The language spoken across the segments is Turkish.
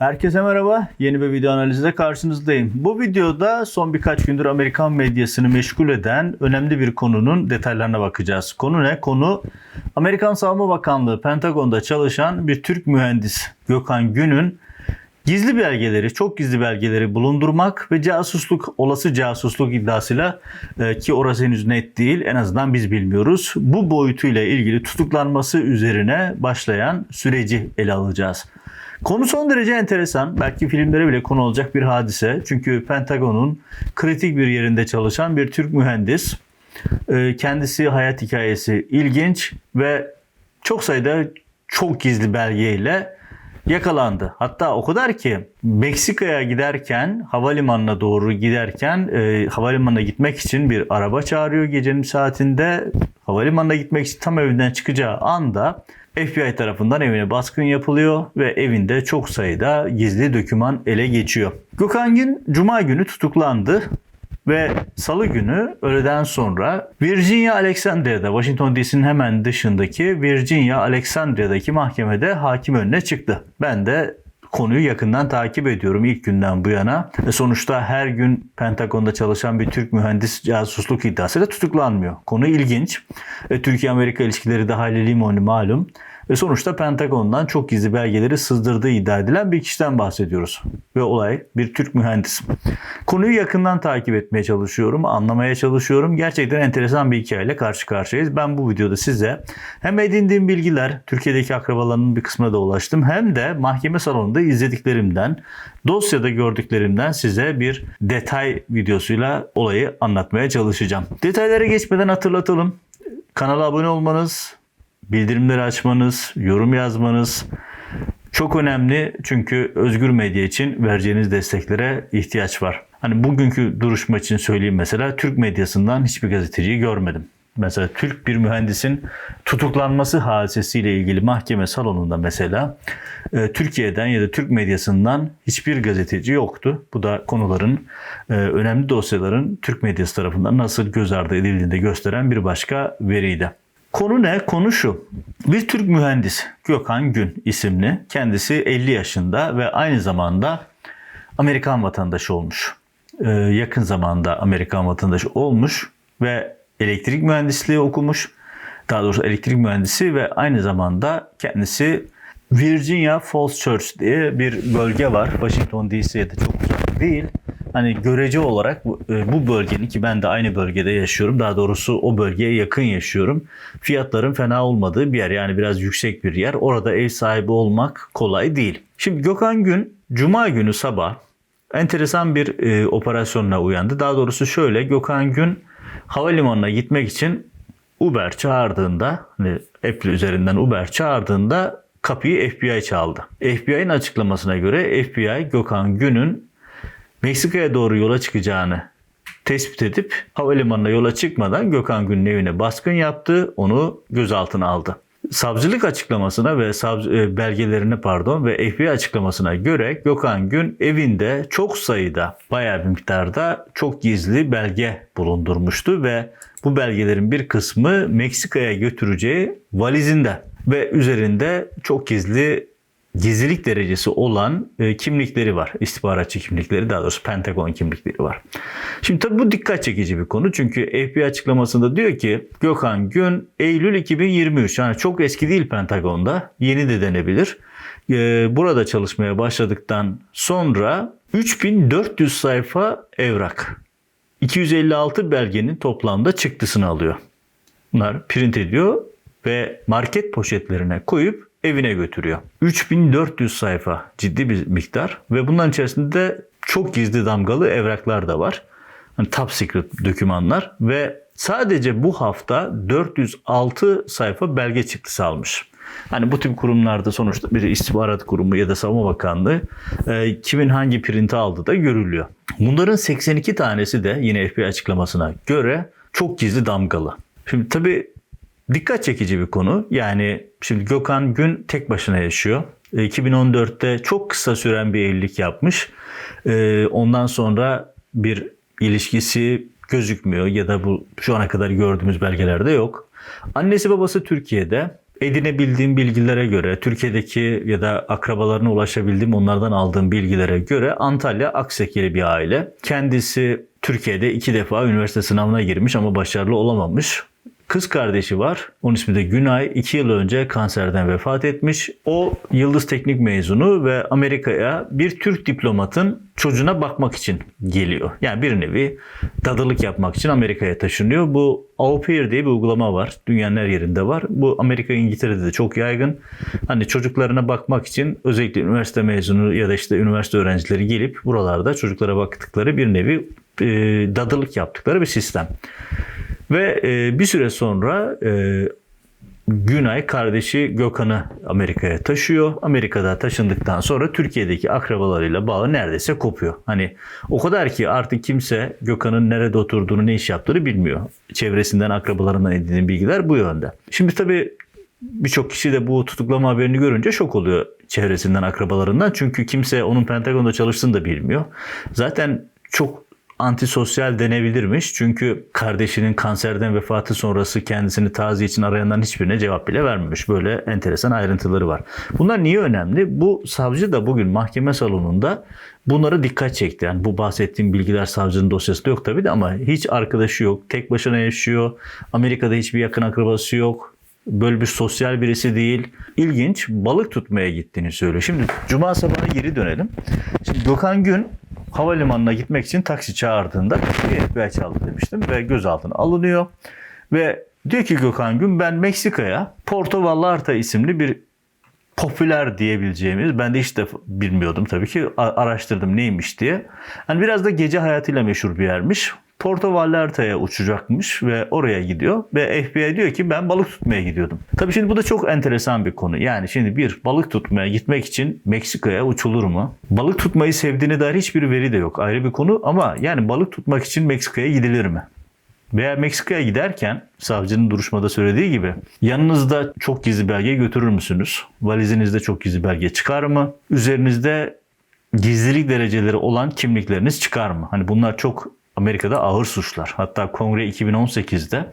Herkese merhaba. Yeni bir video analizde karşınızdayım. Bu videoda son birkaç gündür Amerikan medyasını meşgul eden önemli bir konunun detaylarına bakacağız. Konu ne? Konu Amerikan Savunma Bakanlığı Pentagon'da çalışan bir Türk mühendis Gökhan Gün'ün gizli belgeleri, çok gizli belgeleri bulundurmak ve casusluk, olası casusluk iddiasıyla e, ki orası henüz net değil, en azından biz bilmiyoruz. Bu boyutuyla ilgili tutuklanması üzerine başlayan süreci ele alacağız. Konu son derece enteresan. Belki filmlere bile konu olacak bir hadise. Çünkü Pentagon'un kritik bir yerinde çalışan bir Türk mühendis. Ee, Kendisi hayat hikayesi ilginç ve çok sayıda çok gizli belgeyle yakalandı. Hatta o kadar ki Meksika'ya giderken havalimanına doğru giderken e, havalimanına gitmek için bir araba çağırıyor gecenin saatinde. Havalimanına gitmek için tam evinden çıkacağı anda FBI tarafından evine baskın yapılıyor ve evinde çok sayıda gizli doküman ele geçiyor. Gökhan Cuma günü tutuklandı ve salı günü öğleden sonra Virginia Alexandria'da Washington DC'nin hemen dışındaki Virginia Alexandria'daki mahkemede hakim önüne çıktı. Ben de konuyu yakından takip ediyorum ilk günden bu yana. Ve sonuçta her gün Pentagon'da çalışan bir Türk mühendis casusluk iddiasıyla tutuklanmıyor. Konu ilginç. E, Türkiye-Amerika ilişkileri de hayli limoni malum. Ve sonuçta Pentagon'dan çok gizli belgeleri sızdırdığı iddia edilen bir kişiden bahsediyoruz. Ve olay bir Türk mühendis. Konuyu yakından takip etmeye çalışıyorum, anlamaya çalışıyorum. Gerçekten enteresan bir hikayeyle karşı karşıyayız. Ben bu videoda size hem edindiğim bilgiler, Türkiye'deki akrabalarının bir kısmına da ulaştım. Hem de mahkeme salonunda izlediklerimden, dosyada gördüklerimden size bir detay videosuyla olayı anlatmaya çalışacağım. Detaylara geçmeden hatırlatalım. Kanala abone olmanız, bildirimleri açmanız, yorum yazmanız çok önemli. Çünkü özgür medya için vereceğiniz desteklere ihtiyaç var. Hani bugünkü duruşma için söyleyeyim mesela Türk medyasından hiçbir gazeteciyi görmedim. Mesela Türk bir mühendisin tutuklanması hadisesiyle ilgili mahkeme salonunda mesela e, Türkiye'den ya da Türk medyasından hiçbir gazeteci yoktu. Bu da konuların e, önemli dosyaların Türk medyası tarafından nasıl göz ardı edildiğini de gösteren bir başka veriydi. Konu ne? Konu şu. Bir Türk mühendis Gökhan Gün isimli. Kendisi 50 yaşında ve aynı zamanda Amerikan vatandaşı olmuş. Ee, yakın zamanda Amerikan vatandaşı olmuş ve elektrik mühendisliği okumuş. Daha doğrusu elektrik mühendisi ve aynı zamanda kendisi Virginia Falls Church diye bir bölge var. Washington DC'ye de çok uzak değil hani görece olarak bu, e, bu bölgenin ki ben de aynı bölgede yaşıyorum. Daha doğrusu o bölgeye yakın yaşıyorum. Fiyatların fena olmadığı bir yer yani biraz yüksek bir yer. Orada ev sahibi olmak kolay değil. Şimdi Gökhan Gün Cuma günü sabah enteresan bir e, operasyonla uyandı. Daha doğrusu şöyle Gökhan Gün havalimanına gitmek için Uber çağırdığında hani Apple üzerinden Uber çağırdığında kapıyı FBI çaldı. FBI'nin açıklamasına göre FBI Gökhan Gün'ün Meksika'ya doğru yola çıkacağını tespit edip havalimanına yola çıkmadan Gökhan Gün'ün evine baskın yaptı. Onu gözaltına aldı. Savcılık açıklamasına ve e, belgelerine pardon ve FBI açıklamasına göre Gökhan Gün evinde çok sayıda bayağı bir miktarda çok gizli belge bulundurmuştu ve bu belgelerin bir kısmı Meksika'ya götüreceği valizinde ve üzerinde çok gizli gizlilik derecesi olan e, kimlikleri var. İstihbaratçı kimlikleri daha doğrusu Pentagon kimlikleri var. Şimdi tabii bu dikkat çekici bir konu. Çünkü FBI açıklamasında diyor ki Gökhan Gün Eylül 2023 yani çok eski değil Pentagon'da yeni de denebilir. E, burada çalışmaya başladıktan sonra 3400 sayfa evrak 256 belgenin toplamda çıktısını alıyor. Bunlar print ediyor ve market poşetlerine koyup evine götürüyor. 3400 sayfa ciddi bir miktar ve bunların içerisinde çok gizli damgalı evraklar da var. Hani top secret dokümanlar ve sadece bu hafta 406 sayfa belge çıktısı almış. Hani bu tip kurumlarda sonuçta bir istihbarat kurumu ya da savunma bakanlığı e, kimin hangi printi aldığı da görülüyor. Bunların 82 tanesi de yine FBI açıklamasına göre çok gizli damgalı. Şimdi tabii Dikkat çekici bir konu. Yani şimdi Gökhan Gün tek başına yaşıyor. 2014'te çok kısa süren bir evlilik yapmış. Ee, ondan sonra bir ilişkisi gözükmüyor ya da bu şu ana kadar gördüğümüz belgelerde yok. Annesi babası Türkiye'de. edinebildiğim bilgilere göre, Türkiye'deki ya da akrabalarına ulaşabildiğim onlardan aldığım bilgilere göre Antalya Aksekili bir aile. Kendisi Türkiye'de iki defa üniversite sınavına girmiş ama başarılı olamamış. Kız kardeşi var. Onun ismi de Günay. 2 yıl önce kanserden vefat etmiş. O Yıldız Teknik mezunu ve Amerika'ya bir Türk diplomatın çocuğuna bakmak için geliyor. Yani bir nevi dadılık yapmak için Amerika'ya taşınıyor. Bu Au Pair diye bir uygulama var. Dünyanın her yerinde var. Bu Amerika İngiltere'de de çok yaygın. Hani çocuklarına bakmak için özellikle üniversite mezunu ya da işte üniversite öğrencileri gelip buralarda çocuklara baktıkları bir nevi e, dadılık yaptıkları bir sistem. Ve e, bir süre sonra e, Günay kardeşi Gökhan'ı Amerika'ya taşıyor. Amerika'da taşındıktan sonra Türkiye'deki akrabalarıyla bağı neredeyse kopuyor. Hani o kadar ki artık kimse Gökhan'ın nerede oturduğunu, ne iş yaptığını bilmiyor. Çevresinden, akrabalarından edindiğim bilgiler bu yönde. Şimdi tabii birçok kişi de bu tutuklama haberini görünce şok oluyor çevresinden, akrabalarından. Çünkü kimse onun Pentagon'da çalıştığını da bilmiyor. Zaten çok antisosyal denebilirmiş. Çünkü kardeşinin kanserden vefatı sonrası kendisini taziye için arayanların hiçbirine cevap bile vermemiş. Böyle enteresan ayrıntıları var. Bunlar niye önemli? Bu savcı da bugün mahkeme salonunda bunlara dikkat çekti. Yani bu bahsettiğim bilgiler savcının dosyasında yok tabii de ama hiç arkadaşı yok. Tek başına yaşıyor. Amerika'da hiçbir yakın akrabası yok. Böyle bir sosyal birisi değil. İlginç balık tutmaya gittiğini söylüyor. Şimdi cuma sabahına geri dönelim. Şimdi Gökhan Gün havalimanına gitmek için taksi çağırdığında bir FBI çaldı demiştim ve gözaltına alınıyor. Ve diyor ki Gökhan Gün ben Meksika'ya Porto Vallarta isimli bir popüler diyebileceğimiz ben de hiç de bilmiyordum tabii ki araştırdım neymiş diye. Hani biraz da gece hayatıyla meşhur bir yermiş. Porto Vallarta'ya uçacakmış ve oraya gidiyor ve FBI diyor ki ben balık tutmaya gidiyordum. Tabii şimdi bu da çok enteresan bir konu. Yani şimdi bir balık tutmaya gitmek için Meksika'ya uçulur mu? Balık tutmayı sevdiğine dair hiçbir veri de yok. Ayrı bir konu ama yani balık tutmak için Meksika'ya gidilir mi? Veya Meksika'ya giderken savcının duruşmada söylediği gibi yanınızda çok gizli belge götürür müsünüz? Valizinizde çok gizli belge çıkar mı? Üzerinizde gizlilik dereceleri olan kimlikleriniz çıkar mı? Hani bunlar çok Amerika'da ağır suçlar. Hatta Kongre 2018'de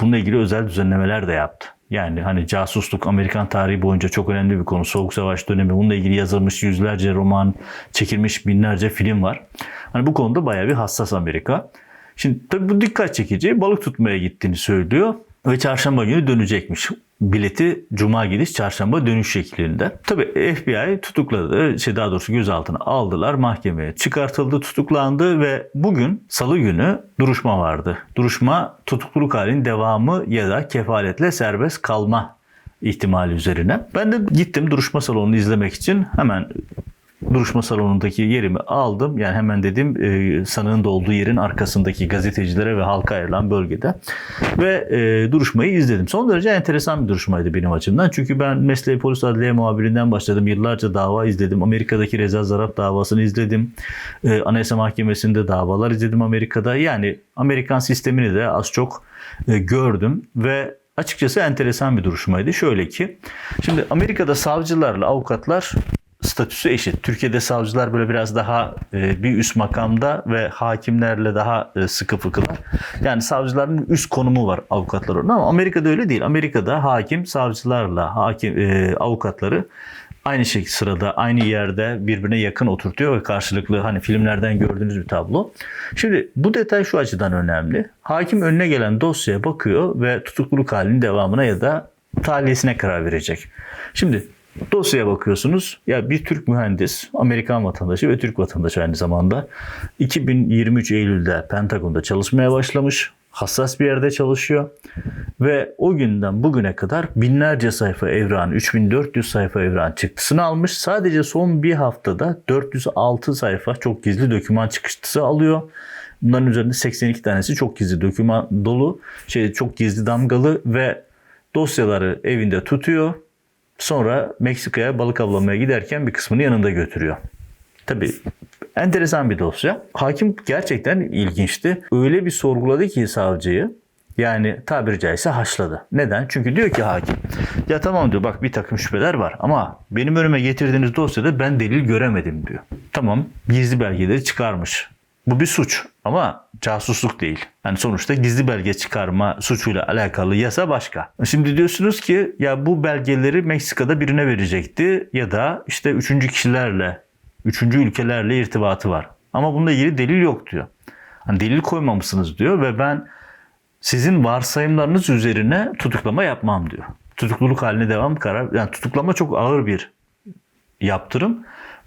bununla ilgili özel düzenlemeler de yaptı. Yani hani casusluk Amerikan tarihi boyunca çok önemli bir konu. Soğuk Savaş dönemi bununla ilgili yazılmış yüzlerce roman, çekilmiş binlerce film var. Hani bu konuda bayağı bir hassas Amerika. Şimdi tabii bu dikkat çekici. Balık tutmaya gittiğini söylüyor ve çarşamba günü dönecekmiş. Bileti cuma gidiş çarşamba dönüş şeklinde. Tabi FBI tutukladı. Şey daha doğrusu gözaltına aldılar. Mahkemeye çıkartıldı, tutuklandı ve bugün salı günü duruşma vardı. Duruşma tutukluluk halinin devamı ya da kefaletle serbest kalma ihtimali üzerine. Ben de gittim duruşma salonunu izlemek için hemen duruşma salonundaki yerimi aldım. Yani hemen dedim e, sanığın da olduğu yerin arkasındaki gazetecilere ve halka ayrılan bölgede. Ve e, duruşmayı izledim. Son derece enteresan bir duruşmaydı benim açımdan. Çünkü ben mesleği polis adliye muhabirinden başladım. Yıllarca dava izledim. Amerika'daki Reza Zarrab davasını izledim. E, Anayasa Mahkemesi'nde davalar izledim Amerika'da. Yani Amerikan sistemini de az çok e, gördüm ve açıkçası enteresan bir duruşmaydı. Şöyle ki, şimdi Amerika'da savcılarla avukatlar statüsü eşit. Türkiye'de savcılar böyle biraz daha e, bir üst makamda ve hakimlerle daha e, sıkı fıkılar. Yani savcıların üst konumu var avukatlar orada ama Amerika'da öyle değil. Amerika'da hakim savcılarla hakim e, avukatları aynı şey sırada aynı yerde birbirine yakın oturtuyor ve karşılıklı hani filmlerden gördüğünüz bir tablo. Şimdi bu detay şu açıdan önemli. Hakim önüne gelen dosyaya bakıyor ve tutukluluk halinin devamına ya da tahliyesine karar verecek. Şimdi Dosyaya bakıyorsunuz. Ya bir Türk mühendis, Amerikan vatandaşı ve Türk vatandaşı aynı zamanda 2023 Eylül'de Pentagon'da çalışmaya başlamış. Hassas bir yerde çalışıyor. Ve o günden bugüne kadar binlerce sayfa evran, 3400 sayfa evran çıktısını almış. Sadece son bir haftada 406 sayfa çok gizli doküman çıktısı alıyor. Bunların üzerinde 82 tanesi çok gizli doküman dolu, şey çok gizli damgalı ve dosyaları evinde tutuyor Sonra Meksika'ya balık avlamaya giderken bir kısmını yanında götürüyor. Tabii enteresan bir dosya. Hakim gerçekten ilginçti. Öyle bir sorguladı ki savcıyı. Yani tabiri caizse haşladı. Neden? Çünkü diyor ki hakim ya tamam diyor bak bir takım şüpheler var ama benim önüme getirdiğiniz dosyada ben delil göremedim diyor. Tamam gizli belgeleri çıkarmış. Bu bir suç ama casusluk değil. Yani sonuçta gizli belge çıkarma suçuyla alakalı yasa başka. Şimdi diyorsunuz ki ya bu belgeleri Meksika'da birine verecekti ya da işte üçüncü kişilerle, üçüncü ülkelerle irtibatı var. Ama bununla ilgili delil yok diyor. Hani delil koymamışsınız diyor ve ben sizin varsayımlarınız üzerine tutuklama yapmam diyor. Tutukluluk haline devam karar. Yani tutuklama çok ağır bir yaptırım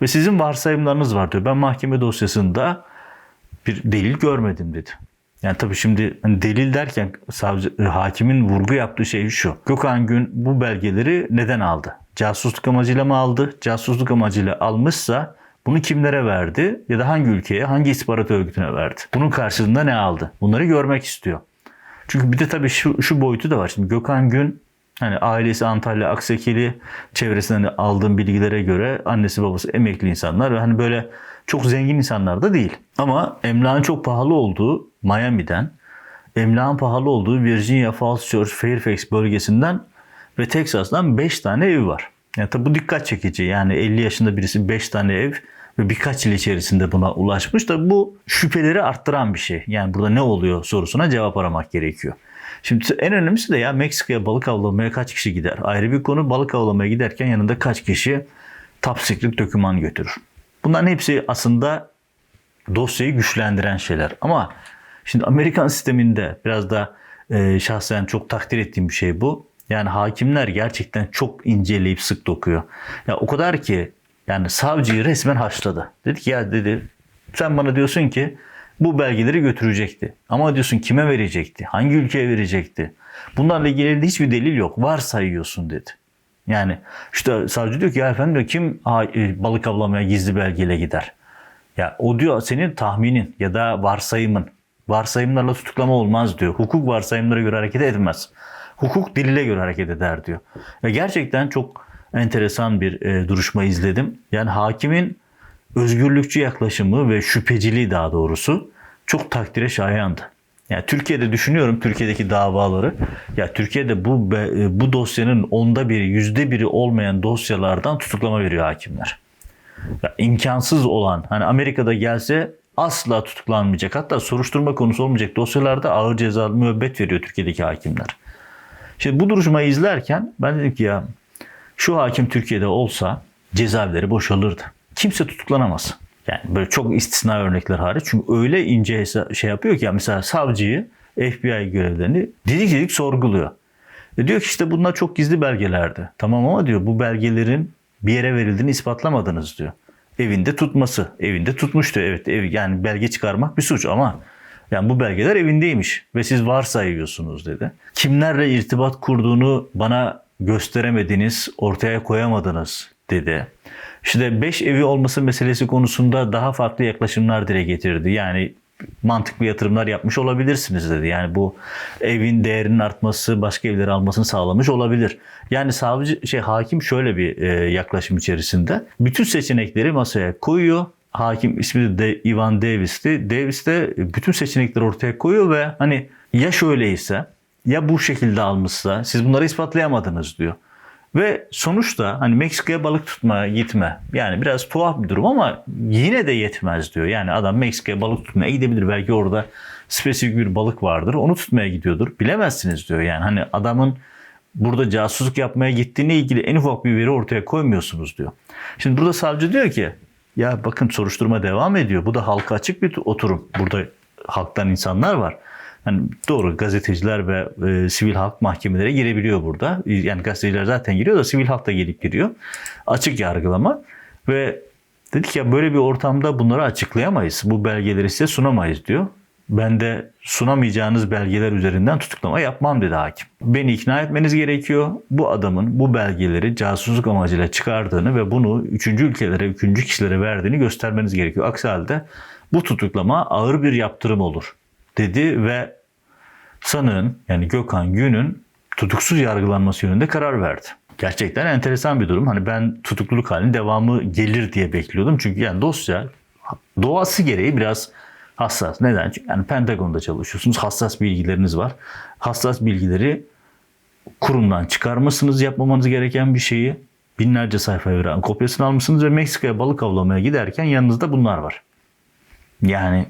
ve sizin varsayımlarınız var diyor. Ben mahkeme dosyasında bir delil görmedim dedi. Yani tabii şimdi hani delil derken savcı, e, hakimin vurgu yaptığı şey şu. Gökhan Gün bu belgeleri neden aldı? Casusluk amacıyla mı aldı? Casusluk amacıyla almışsa bunu kimlere verdi? Ya da hangi ülkeye, hangi istihbarat örgütüne verdi? Bunun karşılığında ne aldı? Bunları görmek istiyor. Çünkü bir de tabii şu, şu boyutu da var. Şimdi Gökhan Gün hani ailesi Antalya Aksekili çevresinden aldığım bilgilere göre annesi babası emekli insanlar ve hani böyle çok zengin insanlar da değil. Ama emlakın çok pahalı olduğu Miami'den, emlakın pahalı olduğu Virginia Falls Church Fairfax bölgesinden ve Texas'tan 5 tane ev var. Yani tabi bu dikkat çekici. Yani 50 yaşında birisi 5 tane ev ve birkaç yıl içerisinde buna ulaşmış da bu şüpheleri arttıran bir şey. Yani burada ne oluyor sorusuna cevap aramak gerekiyor. Şimdi en önemlisi de ya Meksika'ya balık avlamaya kaç kişi gider? Ayrı bir konu balık avlamaya giderken yanında kaç kişi top secret doküman götürür? Bunların hepsi aslında dosyayı güçlendiren şeyler. Ama şimdi Amerikan sisteminde biraz da e, şahsen çok takdir ettiğim bir şey bu. Yani hakimler gerçekten çok inceleyip sık dokuyor. Ya o kadar ki yani savcıyı resmen haşladı. Dedi ki ya dedi sen bana diyorsun ki bu belgeleri götürecekti. Ama diyorsun kime verecekti? Hangi ülkeye verecekti? Bunlarla ilgili hiçbir delil yok. Var sayıyorsun dedi. Yani işte savcı diyor ki ya efendim diyor, kim e, balık avlamaya gizli belgeyle gider? Ya o diyor senin tahminin ya da varsayımın. Varsayımlarla tutuklama olmaz diyor. Hukuk varsayımlara göre hareket etmez. Hukuk delile göre hareket eder diyor. Ve gerçekten çok enteresan bir e, duruşma izledim. Yani hakimin özgürlükçü yaklaşımı ve şüpheciliği daha doğrusu çok takdire şayandı. Yani Türkiye'de düşünüyorum Türkiye'deki davaları. Ya Türkiye'de bu bu dosyanın onda biri, yüzde biri olmayan dosyalardan tutuklama veriyor hakimler. Ya imkansız olan hani Amerika'da gelse asla tutuklanmayacak hatta soruşturma konusu olmayacak dosyalarda ağır cezalı müebbet veriyor Türkiye'deki hakimler. Şimdi bu duruşmayı izlerken ben dedim ki ya şu hakim Türkiye'de olsa cezaevleri boşalırdı. Kimse tutuklanamaz. Yani böyle çok istisna örnekler hariç. Çünkü öyle ince şey yapıyor ki ya mesela savcıyı FBI görevlerini didik didik sorguluyor. E diyor ki işte bunlar çok gizli belgelerdi. Tamam ama diyor bu belgelerin bir yere verildiğini ispatlamadınız diyor. Evinde tutması. Evinde tutmuştu evet. Ev, yani belge çıkarmak bir suç ama yani bu belgeler evindeymiş ve siz varsayıyorsunuz dedi. Kimlerle irtibat kurduğunu bana gösteremediniz, ortaya koyamadınız dedi. İşte 5 evi olması meselesi konusunda daha farklı yaklaşımlar dile getirdi. Yani mantıklı yatırımlar yapmış olabilirsiniz dedi. Yani bu evin değerinin artması başka evleri almasını sağlamış olabilir. Yani savcı şey hakim şöyle bir e, yaklaşım içerisinde bütün seçenekleri masaya koyuyor. Hakim ismi de Ivan Davis'ti. Davis de bütün seçenekleri ortaya koyuyor ve hani ya şöyleyse ya bu şekilde almışsa siz bunları ispatlayamadınız diyor. Ve sonuçta hani Meksika'ya balık tutmaya gitme. Yani biraz tuhaf bir durum ama yine de yetmez diyor. Yani adam Meksika'ya balık tutmaya gidebilir. Belki orada spesifik bir balık vardır. Onu tutmaya gidiyordur. Bilemezsiniz diyor. Yani hani adamın burada casusluk yapmaya gittiğine ilgili en ufak bir veri ortaya koymuyorsunuz diyor. Şimdi burada savcı diyor ki ya bakın soruşturma devam ediyor. Bu da halka açık bir oturum. Burada halktan insanlar var. Yani doğru gazeteciler ve e, sivil halk mahkemelere girebiliyor burada. Yani gazeteciler zaten giriyor da sivil halk da gelip giriyor. Açık yargılama ve dedik ya böyle bir ortamda bunları açıklayamayız. Bu belgeleri size sunamayız diyor. Ben de sunamayacağınız belgeler üzerinden tutuklama yapmam dedi hakim. Beni ikna etmeniz gerekiyor. Bu adamın bu belgeleri casusluk amacıyla çıkardığını ve bunu üçüncü ülkelere, üçüncü kişilere verdiğini göstermeniz gerekiyor. Aksi halde bu tutuklama ağır bir yaptırım olur dedi ve sanığın yani Gökhan Gün'ün tutuksuz yargılanması yönünde karar verdi. Gerçekten enteresan bir durum. Hani ben tutukluluk halinin devamı gelir diye bekliyordum. Çünkü yani dosya doğası gereği biraz hassas. Neden? Çünkü yani Pentagon'da çalışıyorsunuz. Hassas bilgileriniz var. Hassas bilgileri kurumdan çıkarmasınız yapmamanız gereken bir şeyi. Binlerce sayfa veren kopyasını almışsınız ve Meksika'ya balık avlamaya giderken yanınızda bunlar var. Yani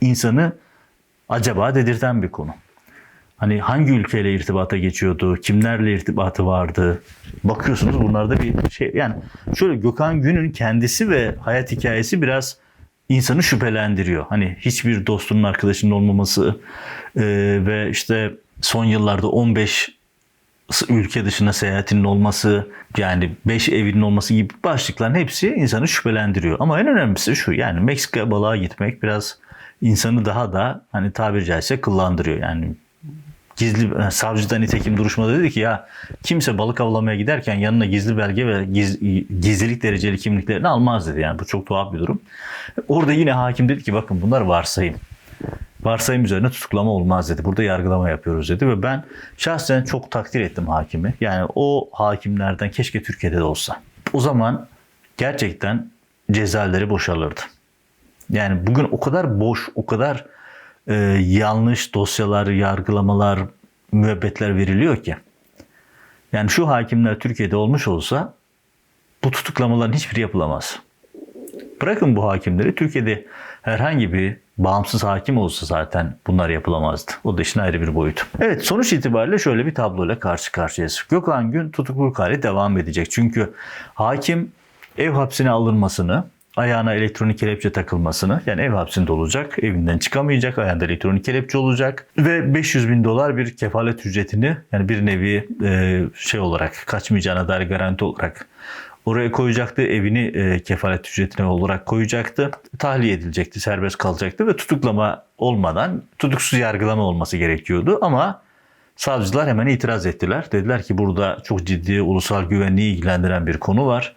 insanı acaba dedirten bir konu. Hani hangi ülkeyle irtibata geçiyordu, kimlerle irtibatı vardı. Bakıyorsunuz bunlarda bir şey yani şöyle Gökhan Gün'ün kendisi ve hayat hikayesi biraz insanı şüphelendiriyor. Hani hiçbir dostunun arkadaşının olmaması e, ve işte son yıllarda 15 ülke dışına seyahatinin olması yani 5 evinin olması gibi başlıkların hepsi insanı şüphelendiriyor. Ama en önemlisi şu yani Meksika balığa gitmek biraz insanı daha da hani tabiri caizse kıllandırıyor. Yani gizli e, savcıda nitekim duruşmada dedi ki ya kimse balık avlamaya giderken yanına gizli belge ve giz, gizlilik dereceli kimliklerini almaz dedi. Yani bu çok tuhaf bir durum. Orada yine hakim dedi ki bakın bunlar varsayım. Varsayım üzerine tutuklama olmaz dedi. Burada yargılama yapıyoruz dedi ve ben şahsen çok takdir ettim hakimi. Yani o hakimlerden keşke Türkiye'de de olsa. O zaman gerçekten cezaları boşalırdı. Yani bugün o kadar boş, o kadar e, yanlış dosyalar, yargılamalar, müebbetler veriliyor ki. Yani şu hakimler Türkiye'de olmuş olsa bu tutuklamaların hiçbiri yapılamaz. Bırakın bu hakimleri Türkiye'de herhangi bir bağımsız hakim olsa zaten bunlar yapılamazdı. O da işin ayrı bir boyutu. Evet sonuç itibariyle şöyle bir tabloyla karşı karşıyayız. Gökhan Gün tutukluluk hali devam edecek. Çünkü hakim ev hapsine alınmasını, ayağına elektronik kelepçe takılmasını yani ev hapsinde olacak, evinden çıkamayacak, ayağında elektronik kelepçe olacak ve 500 bin dolar bir kefalet ücretini yani bir nevi e, şey olarak kaçmayacağına dair garanti olarak oraya koyacaktı. Evini e, kefalet ücretine olarak koyacaktı. Tahliye edilecekti, serbest kalacaktı ve tutuklama olmadan tutuksuz yargılama olması gerekiyordu ama savcılar hemen itiraz ettiler. Dediler ki burada çok ciddi ulusal güvenliği ilgilendiren bir konu var.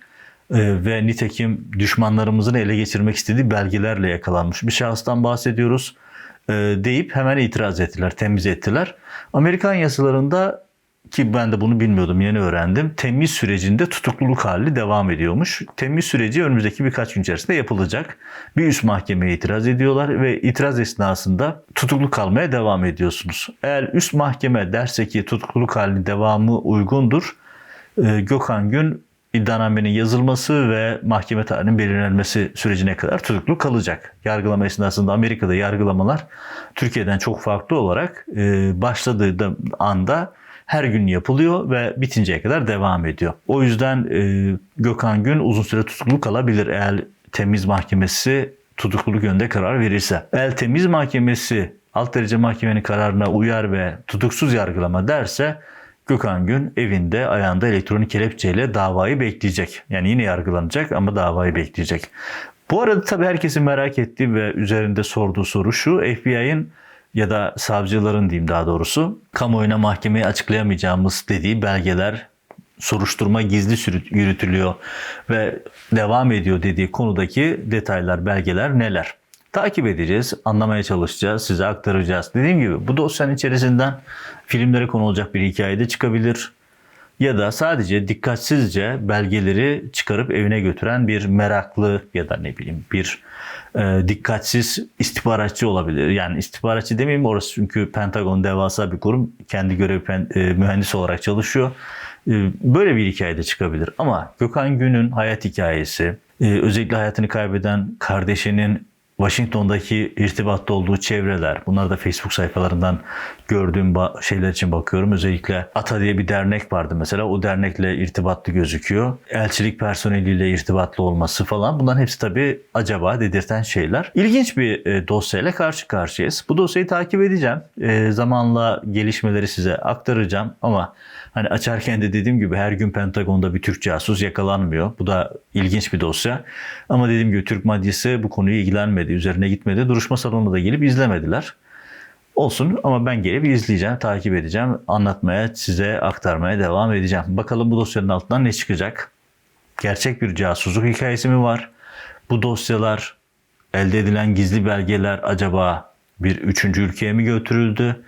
Ee, ve nitekim düşmanlarımızın ele geçirmek istediği belgelerle yakalanmış bir şahıstan bahsediyoruz e, deyip hemen itiraz ettiler, temiz ettiler. Amerikan yasalarında ki ben de bunu bilmiyordum yeni öğrendim. Temiz sürecinde tutukluluk hali devam ediyormuş. Temiz süreci önümüzdeki birkaç gün içerisinde yapılacak. Bir üst mahkemeye itiraz ediyorlar ve itiraz esnasında tutuklu kalmaya devam ediyorsunuz. Eğer üst mahkeme derse ki tutukluluk halinin devamı uygundur, e, Gökhan Gün iddianamenin yazılması ve mahkeme tarihinin belirlenmesi sürecine kadar tutuklu kalacak. Yargılama esnasında Amerika'da yargılamalar Türkiye'den çok farklı olarak e, başladığı anda her gün yapılıyor ve bitinceye kadar devam ediyor. O yüzden e, Gökhan Gün uzun süre tutuklu kalabilir eğer temiz mahkemesi tutukluluk yönde karar verirse. Eğer temiz mahkemesi alt derece mahkemenin kararına uyar ve tutuksuz yargılama derse Gökhan Gün evinde ayağında elektronik kelepçeyle davayı bekleyecek. Yani yine yargılanacak ama davayı bekleyecek. Bu arada tabii herkesin merak ettiği ve üzerinde sorduğu soru şu. FBI'ın ya da savcıların diyeyim daha doğrusu kamuoyuna mahkemeye açıklayamayacağımız dediği belgeler soruşturma gizli yürütülüyor ve devam ediyor dediği konudaki detaylar, belgeler neler? Takip edeceğiz, anlamaya çalışacağız, size aktaracağız. Dediğim gibi bu dosyanın içerisinden filmlere konulacak bir hikayede çıkabilir. Ya da sadece dikkatsizce belgeleri çıkarıp evine götüren bir meraklı ya da ne bileyim bir e, dikkatsiz istihbaratçı olabilir. Yani istihbaratçı demeyeyim orası çünkü Pentagon devasa bir kurum. Kendi görev e, mühendis olarak çalışıyor. E, böyle bir hikayede çıkabilir. Ama Gökhan Gün'ün hayat hikayesi, e, özellikle hayatını kaybeden kardeşinin Washington'daki irtibatta olduğu çevreler, bunlar da Facebook sayfalarından gördüğüm şeyler için bakıyorum. Özellikle ATA diye bir dernek vardı mesela. O dernekle irtibatlı gözüküyor. Elçilik personeliyle irtibatlı olması falan. Bunların hepsi tabii acaba dedirten şeyler. İlginç bir e, dosyayla karşı karşıyayız. Bu dosyayı takip edeceğim. E, zamanla gelişmeleri size aktaracağım ama Hani açarken de dediğim gibi her gün Pentagon'da bir Türk casus yakalanmıyor. Bu da ilginç bir dosya. Ama dediğim gibi Türk Maddesi bu konuyu ilgilenmedi, üzerine gitmedi. Duruşma salonuna da gelip izlemediler. Olsun ama ben gelip izleyeceğim, takip edeceğim, anlatmaya, size aktarmaya devam edeceğim. Bakalım bu dosyanın altından ne çıkacak? Gerçek bir casusluk hikayesi mi var? Bu dosyalar, elde edilen gizli belgeler acaba bir üçüncü ülkeye mi götürüldü?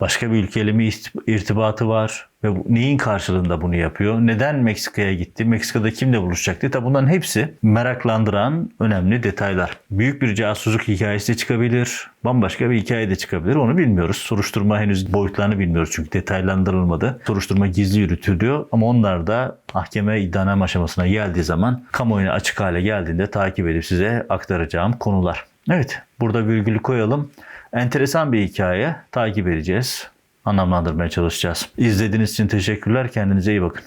Başka bir ülkeyle mi irtibatı var? Ve neyin karşılığında bunu yapıyor? Neden Meksika'ya gitti? Meksika'da kimle buluşacaktı? Tabi bunların hepsi meraklandıran önemli detaylar. Büyük bir casusluk hikayesi çıkabilir. Bambaşka bir hikaye de çıkabilir. Onu bilmiyoruz. Soruşturma henüz boyutlarını bilmiyoruz çünkü detaylandırılmadı. Soruşturma gizli yürütülüyor ama onlar da mahkeme iddianame aşamasına geldiği zaman kamuoyuna açık hale geldiğinde takip edip size aktaracağım konular. Evet, burada virgülü koyalım. Enteresan bir hikaye. Takip edeceğiz. Anlamlandırmaya çalışacağız. İzlediğiniz için teşekkürler. Kendinize iyi bakın.